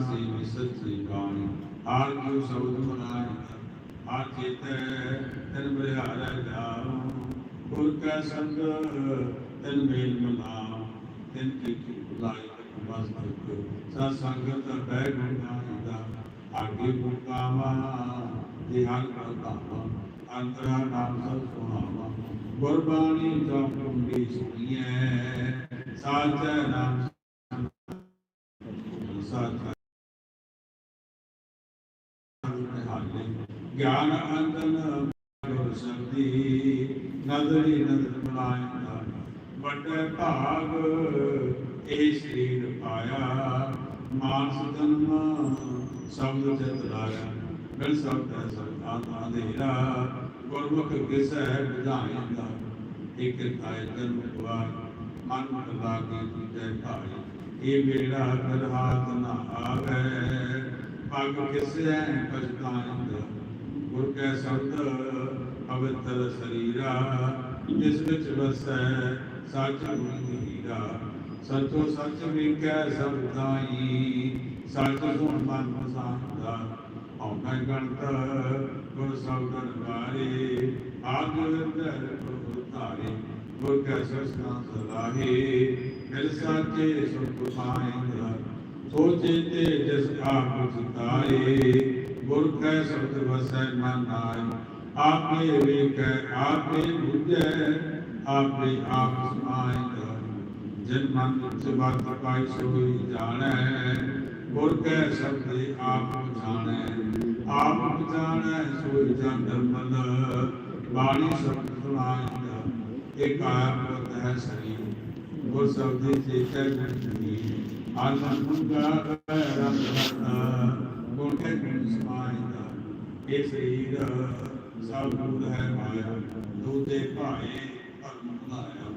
ਸੀ ਸੱਚੀ ਬਾਣੀ ਆਰ ਜੋ ਸ਼ਬਦ ਮਨਾਈ ਆਰ ਚੇਤੈ ਤਨ ਬਿਹਾਰ ਜਾਉ ਗੁਰ ਕਾ ਸੰਗ ਤਨ ਮੇਲ ਮਨਾ ਤਿਨ ਕੀ ਕੀ ਬੁਲਾਈ ਬਸ ਤੱਕ ਸਤ ਸੰਗਤ ਬੈ ਗੁਣ ਗਾਇਦਾ ਆਗੇ ਗੁਰਕਾਵਾ ਦਿਹਾਨ ਕਰਤਾਵਾ ਅੰਤਰਾ ਨਾਮ ਸਭ ਸੁਣਾਵਾ ਗੁਰਬਾਣੀ ਜੋ ਕੁੰਡੀ ਹਾਲੇ। ਗਿਆਨ ਅੰਤਨ ਗੁਰ ਸ਼ਬਦੀ ਨਦਰੀ ਨਦਰ ਬਲਾਇਂਦਾ ਵੱਡੇ ਭਾਗ ਇਹ ਸਰੀਰ ਪਾਇਆ। ਮਾਨਸ ਜਨਮ ਸ਼ਬਦ ਚਿਤ ਲਾਇਆ। ਮਿਲ ਸਕਦਾ ਸਰਦਾਂ ਅੰਧੇਰਾ ਗੁਰਮੁਖ ਕਿਸੈ ਵਿਧਾਇਂਦਾ ਇਕ ਕਾਇ ਜਨਮ ਦੁਆਰ ਮਨ ਮਲਾ ਕੇ ਜੀਜੈ ਭਾਈ ਇਹ ਵੇੜਾ ਕਰ ਹਾਥ ਨਾ ਆਵੇ। ਪਗ ਕਿਸੈ ਪਛਤਾਇਂਦਾ ਗੁਰ ਕੈ ਸ਼ਬਦ ਪਵਿੱਤਰ ਸਰੀਰਾ, ਜਿਸ ਵਿੱਚ ਵਸੈ ਸੱਚ ਗੁਣ ਹੀਰਾ। ਸਚੋ ਸੱਚ ਵਿਕੈ ਸਭ ਤਾਈ ਸੱਚ ਗੁਣ ਮਨ ਪਸਾਂਦਾ ਔਨਾ ਗਣਤ ਗੁਰ ਸ਼ਬਦ ਵਾਰੇ ਆਗ ਵਿੰਦਰ ਗੁਰ ਧਾਰੇ। ਗੁਰ ਕੈ ਸਸਨਾ ਸਲਾਹੇ ਮਿਲ ਸਾਚੇ ਸੁਖ ਪਾਇਂਦਾ ਸੋਚੇ ਤੇ ਜਿਸ ਆਪ ਸਿਤਾਏ, ਗੁਰ ਕੈ ਸ਼ਬਦ ਵਸੈ ਮਨ ਆਏ ਆਪੇ ਵੇਖੈ, ਆਪੇ ਬੁਝੈ, ਆਪੇ ਆਪ ਸਮਾਇਂਦਾ ਜਿਨ ਮਨ ਵਿੱਚ ਪਾਈ ਸੋਈ ਜਾਣੈ। ਗੁਰ ਕੈ ਸ਼ਬਦ ਆਪ ਜਾਣੈ ਆਪ ਜਾਣੈ ਸੋਈ ਜਨ ਧਰਮਲ। ਬਾਣੀ ਸ਼ਬਦ ਸੁਣਾਇਂਦਾ ਇਕ ਆਪ ਹੈ ਸਰੀਰ। ਗੁਰ ਸ਼ਬਦ ਚੇਤੈ ਗੁਣੀ ਆਨੰਦ ਅਨੁਭਵ ਪੈਰਮ ਕੋਟੇ ਗੁਣ ਸਮਾਇਨਾ ਇਹ ਸਰੀਰ ਸਭ ਗੁਣ ਹੈ ਮਾਇਆ ਦੂਤੇ ਭਾਏ ਅਰਮੁਨਾਇਆ